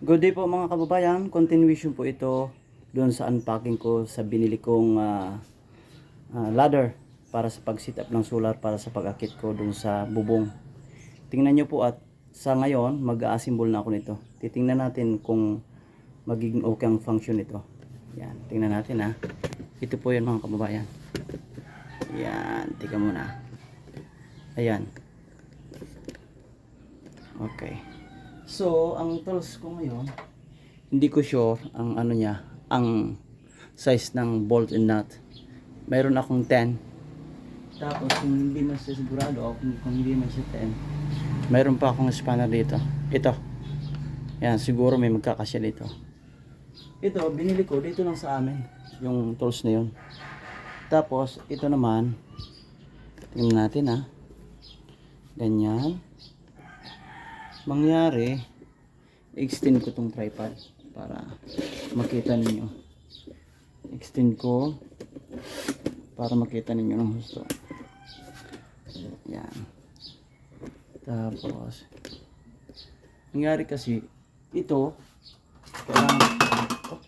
Good day po mga kababayan. Continuation po ito doon sa unpacking ko sa binili kong ah, ah, ladder para sa pag-sit up ng solar para sa pag-akit ko doon sa bubong. Tingnan nyo po at sa ngayon mag-assemble na ako nito. Titingnan natin kung magiging okay ang function nito. Yan, tingnan natin ha. Ito po yan mga kababayan. Yan, tika muna. Ayan. Okay. So, ang tools ko ngayon, hindi ko sure ang ano niya, ang size ng bolt and nut. Mayroon akong 10. Tapos, kung hindi man siya sigurado, o kung, kung hindi man siya 10, mayroon pa akong spanner dito. Ito. Yan, siguro may magkakasya dito. Ito, binili ko dito lang sa amin, yung tools na yun. Tapos, ito naman, tingnan natin ha. Ganyan mangyari, extend ko tong tripod para makita ninyo. Extend ko para makita ninyo ng gusto. Yan. Tapos, nangyari kasi, ito, kailangan, oh,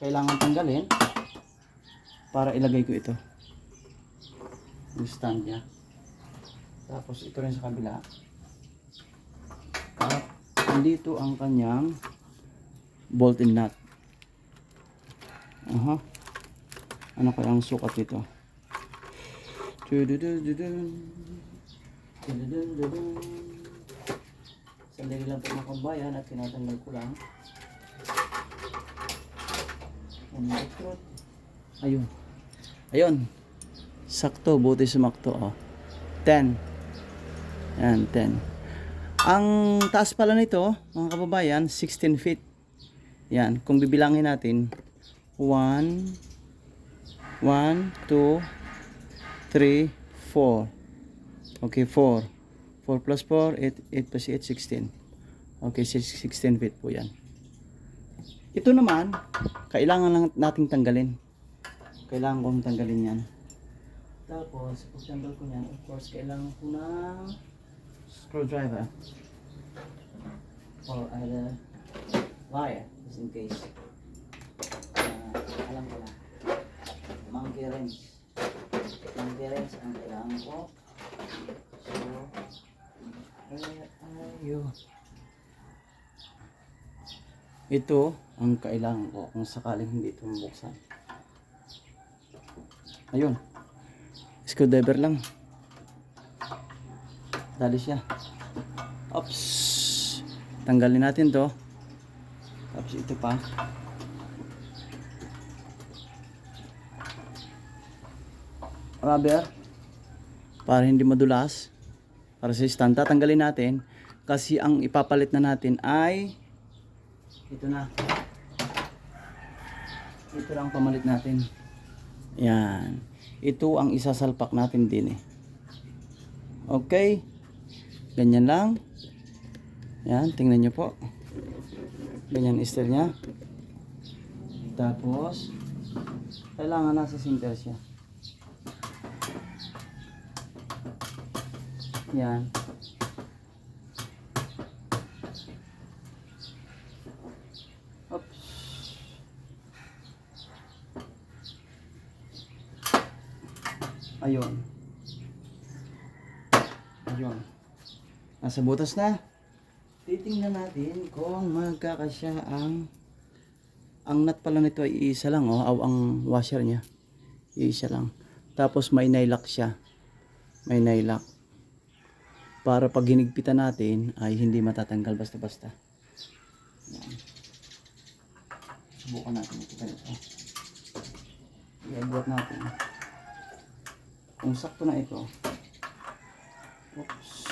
kailangan tanggalin para ilagay ko ito. Yung stand niya. Tapos, ito rin sa kabila. Andito ang kanyang bolt and nut. Aha. Ano kaya ang sukat. Tududududun. Sandali lang po mga kabayan at tinatanggal ko lang. Ayun. Ayun. Sakto, buti sumakto. Oh. 10. Yan, 10. Ang taas pala nito, mga kababayan, 16 feet. Yan, kung bibilangin natin, 1, 1, 2, 3, 4. Okay, 4. 4 plus 4, 8, 8 plus 8, 16. Okay, 16 feet po yan. Ito naman, kailangan lang nating tanggalin. Kailangan kong tanggalin yan. Tapos, pag tanggal ko yan, of course, kailangan ko ng screwdriver. Or either wire just in case. Uh, alam ko na. Monkey wrench. Monkey wrench ang kailangan ko. So where are you? Ito ang kailangan ko kung sakaling hindi ito mabuksan. Ayun. Screwdriver lang Dali siya. Ops. Tanggalin natin to. Tapos ito pa. Rubber. Para hindi madulas. Para sa stand. Tatanggalin natin. Kasi ang ipapalit na natin ay ito na. Ito lang pamalit natin. Yan. Ito ang isasalpak natin din eh. Okay. Ganyan lang. Yan, tingnan nyo po. Ganyan style niya. Tapos, kailangan nasa center siya. Yan. Oops. Ayun. Nasa butas na. Titingnan natin kung magkakasya ang ang nut pala nito ay isa lang oh, aw ang washer niya. Isa lang. Tapos may nailak siya. May nailak. Para pag hinigpitan natin ay hindi matatanggal basta-basta. Subukan natin ito ganito. I-abot natin. Kung sakto na ito, Oops.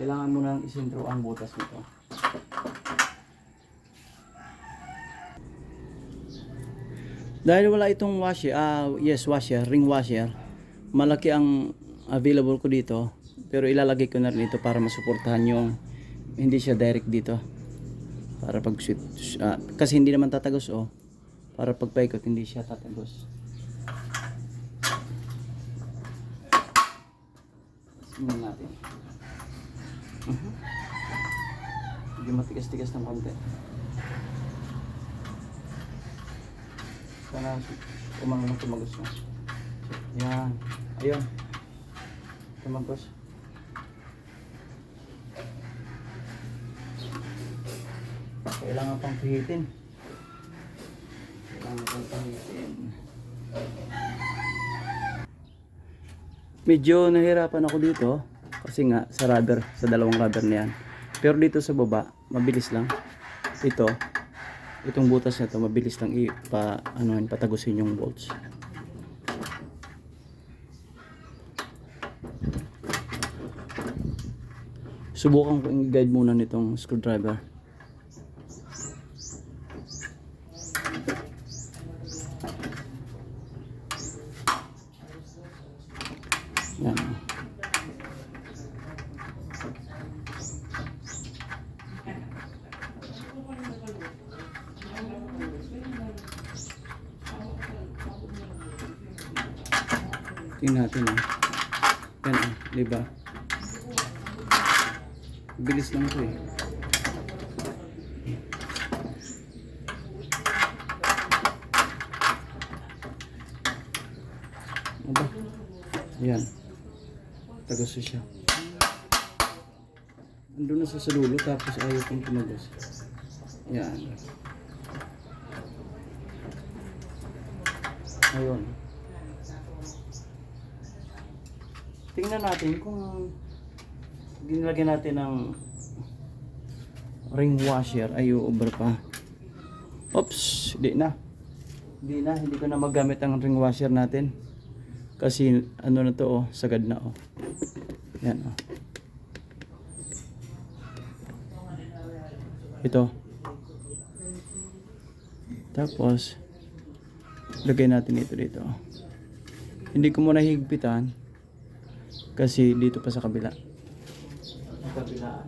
Kailangan mo nang isintro ang butas nito. Dahil wala itong washer, ah yes, washer, ring washer, malaki ang available ko dito. Pero ilalagay ko na rin ito para masuportahan yung hindi siya direct dito. Para pag switch, ah, kasi hindi naman tatagos oh. Para pag paikot hindi siya tatagos. Tingnan natin. Medyo matigas-tigas ng konti. Sana umang tumagos na. Yan. Ayun. Tumagos. Kailangan pang pihitin. Kailangan pang pihitin. Medyo nahirapan ako dito kasi nga sa rubber, sa dalawang rubber na yan. Pero dito sa baba, mabilis lang. Ito, itong butas na to mabilis lang ipa ano patagusin yung bolts. Subukan ko i-guide muna nitong screwdriver. Yan. Tingnan natin ah. Yan ah, di ba? Bilis lang ito eh. Aba. Yan. Tagos siya. Andun na sa salulo tapos ayaw kong tumagos. Yan. Ayun. Tingnan natin kung ginlagyan natin ng ring washer ay over pa. Oops, di na. Di na, hindi ko na magamit ang ring washer natin. Kasi ano na to oh, sagad na oh. Yan oh. Ito. Tapos lagay natin ito dito. Hindi ko muna higpitan kasi dito pa sa kabila. Sa kabila.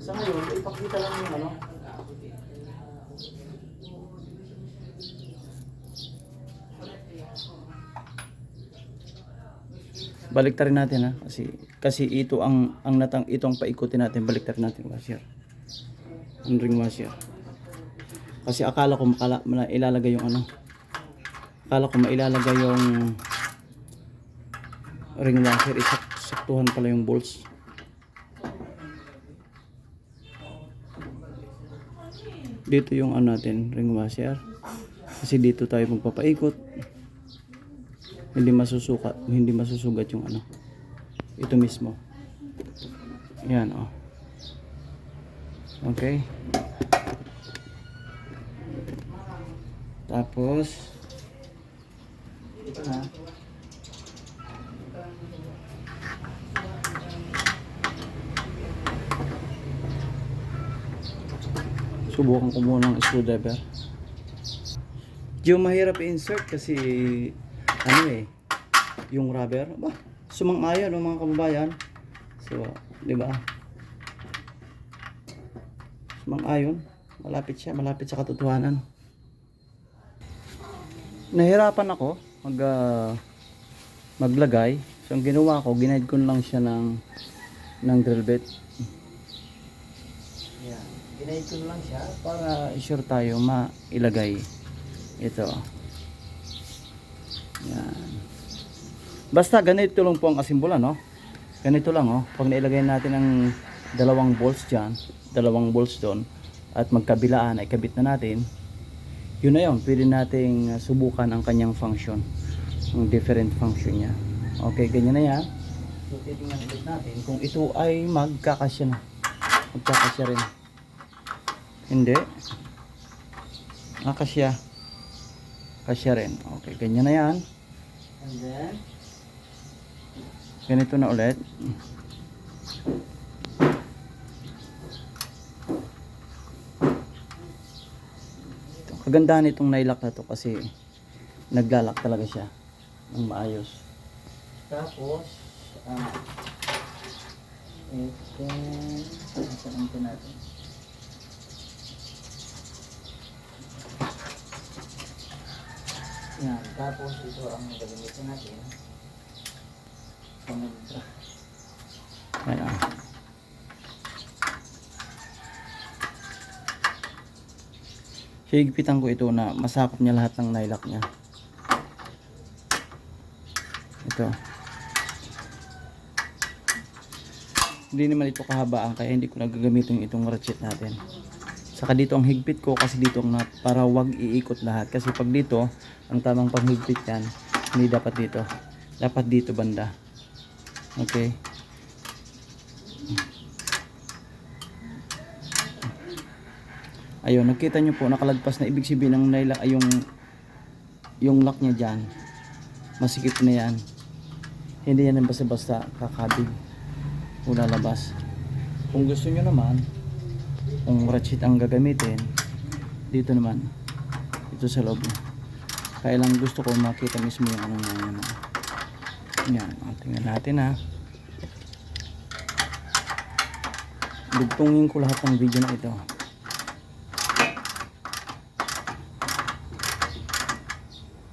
Sa ngayon, ipakita lang yung ano. Baliktarin natin ha kasi kasi ito ang ang natang itong paikutin natin baliktarin natin washer. Ang ring washer. Kasi akala ko makala, ilalagay yung ano. Akala ko mailalagay yung ring washer isak saktuhan pala yung bolts. Dito yung ano natin, ring washer. Kasi dito tayo magpapaikot. Hindi masusukat, hindi masusugat yung ano. Ito mismo. Yan oh. Okay. Tapos ito na. Subukan ko muna ng screwdriver. Yung mahirap i-insert kasi ano eh, yung rubber, ba, sumang-ayon ng mga kababayan. So, di ba? Sumang-ayon, malapit siya, malapit sa katotohanan. Nahirapan ako mag ah, maglagay. So, ang ginawa ko, ginaid ko lang siya ng ng drill bit. Yan. Ginaid ko lang siya para sure tayo mailagay ito. Yan. Basta ganito lang po ang kasimbola, no? Ganito lang, oh. Pag nailagay natin ang dalawang bolts dyan, dalawang bolts doon, at magkabilaan ay kabit na natin, yun na yun. Pwede nating subukan ang kanyang function. Ang different function niya. Okay, ganyan na yan. So, titingnan ulit natin kung ito ay magkakasya na. Magkakasya rin. Hindi. Nakasya. Kasya rin. Okay, ganyan na yan. And then, ganito na ulit. Kagandahan itong nailak na to kasi naglalak talaga siya ng maayos. Tapos, ah, ito, ito natin? Yan. Tapos ito ang gagamitin natin. Pamilita. Ayan. Ah. Higpitan ko ito na masakop niya lahat ng nylak niya. Ito. Hindi naman ito kahabaan kaya hindi ko nagagamitin itong ratchet natin. Saka dito ang higpit ko kasi dito ang para wag iikot lahat. Kasi pag dito, ang tamang panghigpit yan, hindi dapat dito. Dapat dito banda. Okay. Ayun, nakita nyo po, nakalagpas na ibig sabihin ng naila ay yung yung lock niya dyan. Masikip na yan. Hindi yan basta-basta kakabig o lalabas. Kung gusto nyo naman, kung ratchet ang gagamitin, dito naman, dito sa loob. Kaya lang gusto ko makita mismo yung ano nga yan. Yan, o, tingnan natin ha. Dugtungin ko lahat ng video na ito.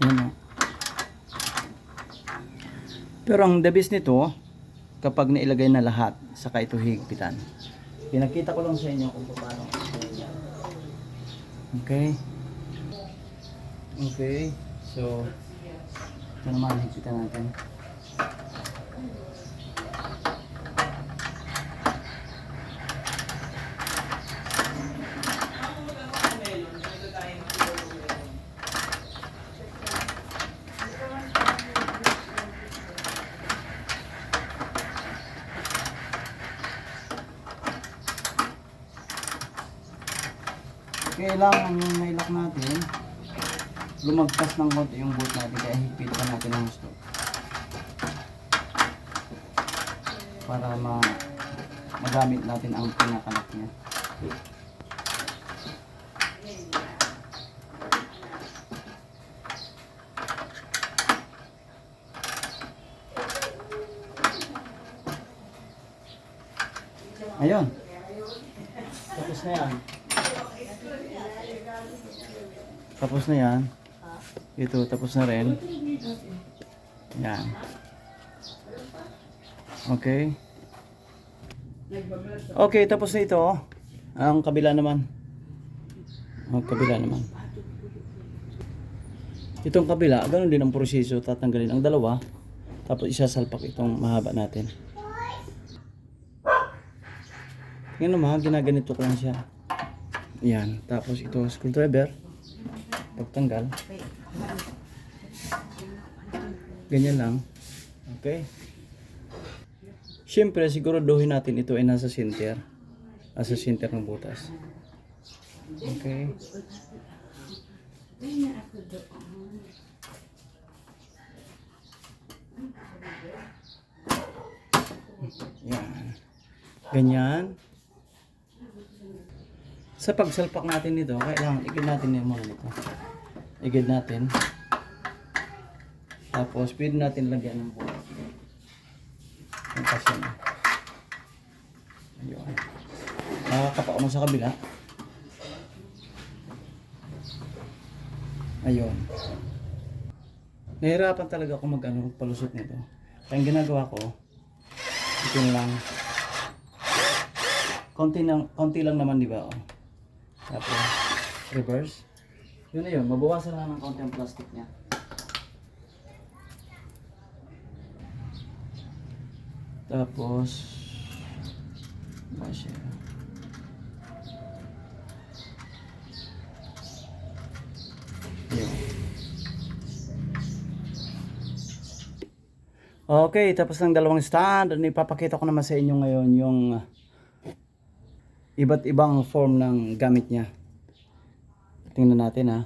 Yan o. Pero ang the best nito, kapag nailagay na lahat, saka ito higpitan. Pinakita ko lang sa inyo kung paano. Okay. Okay. So, ito naman higpitan natin. Kailangan yung nailak natin, ng konti yung boot natin kaya higpitan natin ang gusto. Para ma magamit natin ang pinakalak niya. Ayun. Tapos na yan. Tapos na yan. Ito, tapos na rin. Yan. Okay. Okay, tapos na ito. Ang kabila naman. Ang kabila naman. Itong kabila, ganun din ang proseso. Tatanggalin ang dalawa. Tapos isasalpak itong mahaba natin. Yan naman, ginaganito ko lang siya. Yan. Tapos ito, screwdriver. Pagtanggal. Ganyan lang. Okay. Siyempre, siguraduhin natin ito ay nasa center. Nasa center ng butas. Okay. Yan. Ganyan. Sa pagsalpak natin nito, kailangan igid natin yung mga nito. Igid natin. Tapos, pwede natin lagyan ng buhay. Yung kasi na. Ayun. Nakakapa mo sa kabila. Ayun. Nahirapan talaga ako mag ano, palusot nito. Kaya ang ginagawa ko, ito lang. Konti lang, konti lang naman, di ba? Oh. Tapos, reverse. Yun na yun, mabawasan lang ng konti ang plastic niya. Tapos, ba siya? Okay, tapos ng dalawang stand, ano, ipapakita ko naman sa inyo ngayon yung iba't ibang form ng gamit niya. Tingnan natin ha.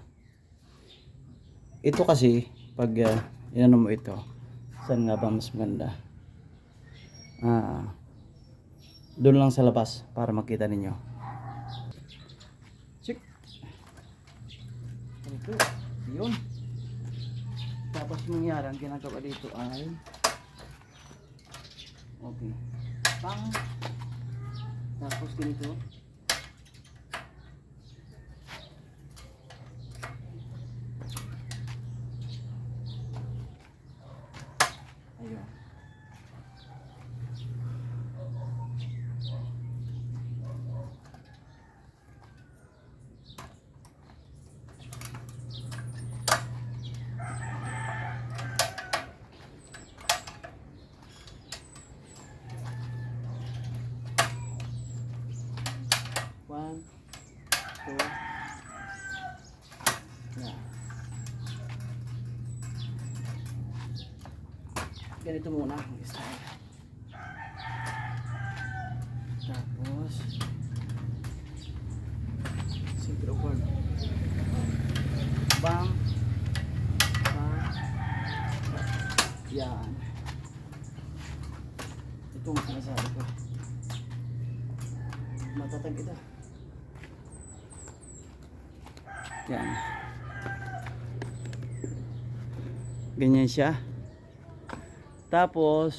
Ito kasi, pag uh, inano mo ito, saan nga ba mas maganda? Ah, doon lang sa labas para makita ninyo. Check. Ito, yun. Tapos mangyari, ang ginagawa dito ay Okay. Pang. Tapos ganito. Ayun. Ito. Yan. Ganito muna ang style. Tapos, siguro one. Bang. Bang. Yan. Ito ang sinasabi ko. Matatag ito. Yan. Ganyan siya. Tapos,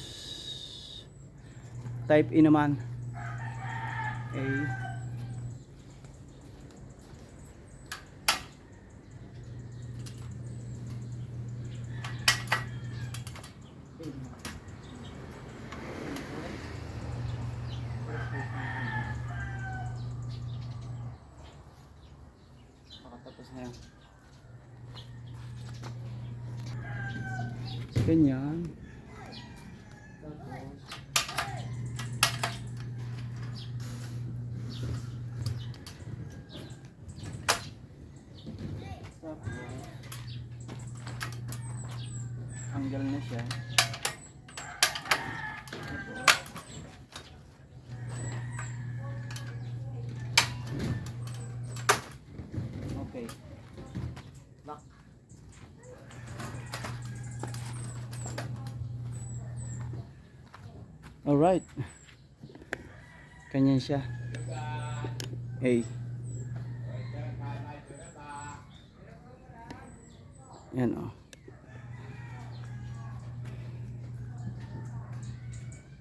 type E naman. A. Nakatapos na yan. Ganyan. Tapos, tapos, hanggal na siya. Tapos, okay. Lock. Alright. Kanyan siya. Hey. Yan oh.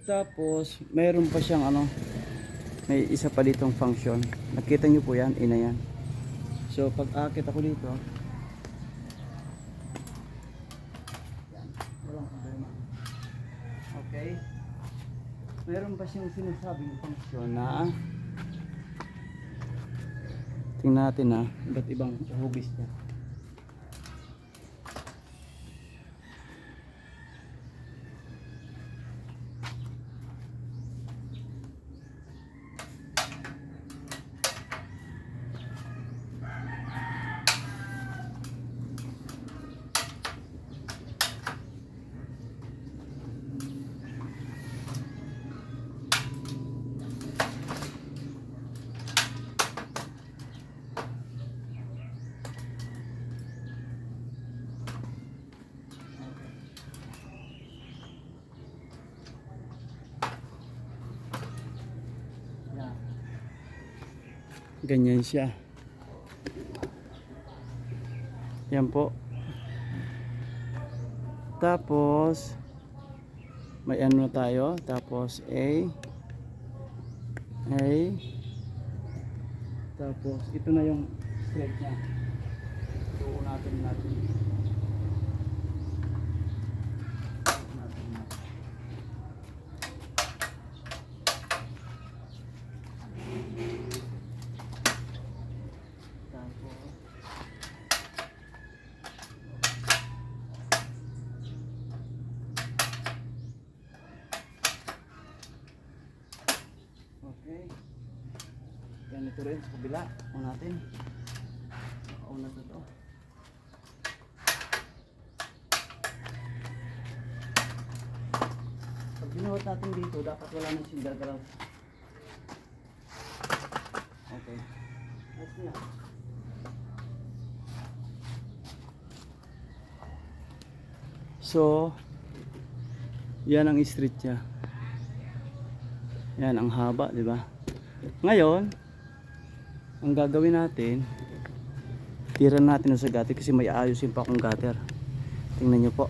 Tapos, mayroon pa siyang ano, may isa pa ditong function. Nakita nyo po yan, ina yan. So, pag akit ako dito, yan, walang problema. Okay. Meron pa siyang sinasabing function na tingnan natin na iba't ibang hugis niya. Ganyan siya. Yan po. Tapos may ano tayo. Tapos A A Tapos ito na yung thread niya. Natin natin. Natin natin. Tapos Okay. Ganito rin sa kabila. Una natin. Una to to. Pag binuhat natin dito, dapat wala nang single galaw. Okay. Ayos na. So, yan ang street niya. Yan ang haba, di ba? Ngayon, ang gagawin natin, tira natin sa gutter kasi may ayusin pa akong gutter. Tingnan nyo po.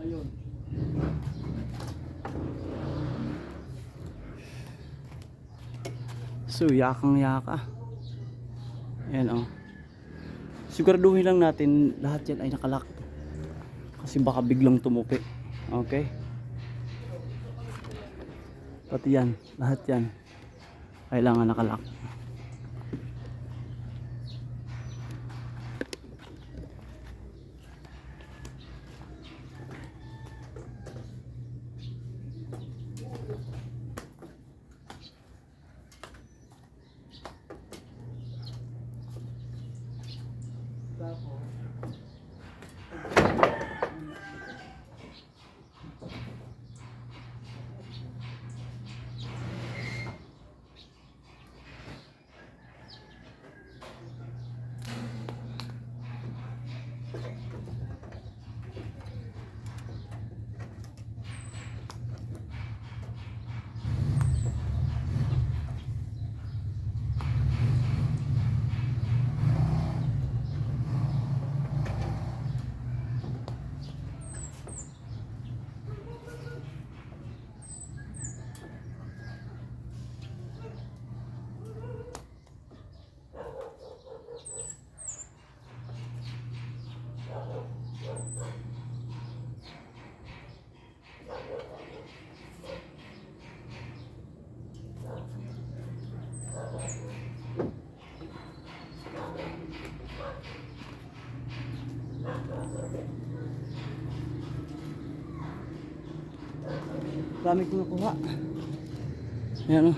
Ayun. So, yakang yaka. Ayan oh. Siguraduhin lang natin lahat yan ay nakalak. Kasi baka biglang tumupi. Okay? Pati yan, lahat yan. Kailangan nakalak. Dami ko nakuha. Ayan o.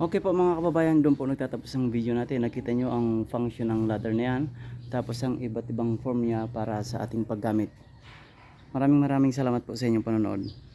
Okay po mga kababayan, doon po nagtatapos ang video natin. Nakita nyo ang function ng ladder na yan. Tapos ang iba't ibang form niya para sa ating paggamit. Maraming maraming salamat po sa inyong panonood.